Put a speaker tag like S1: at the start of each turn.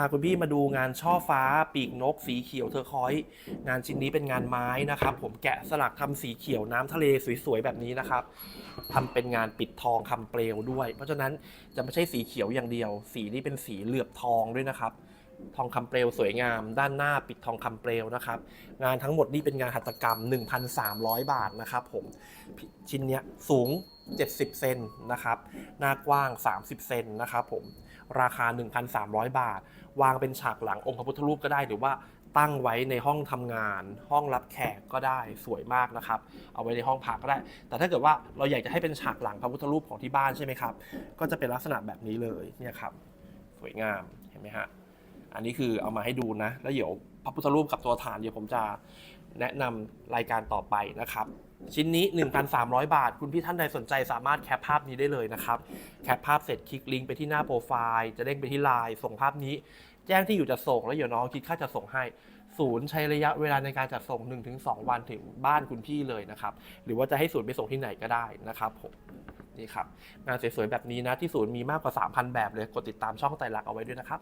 S1: พาคุณพี่มาดูงานช่อฟ้าปีกนก สีเขียวเทอร์คอยส์งานชิ้นนี้เป็นงานไม้นะครับ ผมแกะสลักทำสีเขียวน้ำทะเลสวยๆแบบนี้นะครับทำเป็นงานปิดทองคำเปลวด้วย เพราะฉะนั้นจะไม่ใช่สีเขียวอย่างเดียว สีนี้เป็นสีเหลือบทองด้วยนะครับ ทองคำเปลวสวยงาม ด้านหน้าปิดทองคำเปลวนะครับ งานทั้งหมดนี่เป็นงานหัตถกรรม 1,300 บาทนะครับผมชิ้นเนี้ยสูง 70 เซนนะครับ หน้ากว้าง 30 เซนนะครับผมราคา 1,300 บาท วางเป็นฉากหลังองค์พระพุทธรูปก็ได้หรือว่าตั้งไว้ในห้องทำงาน ห้องรับแขกก็ได้สวยมากนะครับ เอาไว้ในห้องพักก็ได้ แต่ถ้าเกิดว่าเราอยากจะให้เป็นฉากหลังพระพุทธรูปของที่บ้านใช่ไหมครับ ก็จะเป็นลักษณะแบบนี้เลยเนี่ยครับ สวยงามเห็นไหมฮะ อันนี้คือเอามาให้ดูนะ แล้วเดี๋ยวพระพุทธรูปกับตัวฐานเดี๋ยวผมจะแนะนำรายการต่อไปนะครับ ชิ้นนี้ 1,300 บาท คุณพี่ท่านใดสนใจสามารถแคปภาพนี้ได้เลยนะครับ แคปภาพเสร็จคลิกลิงก์ไปที่หน้าโปรไฟล์จะเด้งไปที่ไลน์ส่งภาพนี้ แจ้งที่อยู่จะส่งแล้วเดี๋ยวน้องคิดค่าจะส่งให้ศูนย์ใช้ระยะเวลาในการจัดส่ง 1-2 วันถึงบ้านคุณพี่เลยนะครับ หรือว่าจะให้ศูนย์ไปส่งที่ไหนก็ได้นะครับผมนี่ครับงานสวยๆแบบนี้นะที่ศูนย์มีมากกว่า 3,000 แบบเลยกดติดตามช่องไตรลักษณ์เอาไว้ด้วยนะครับ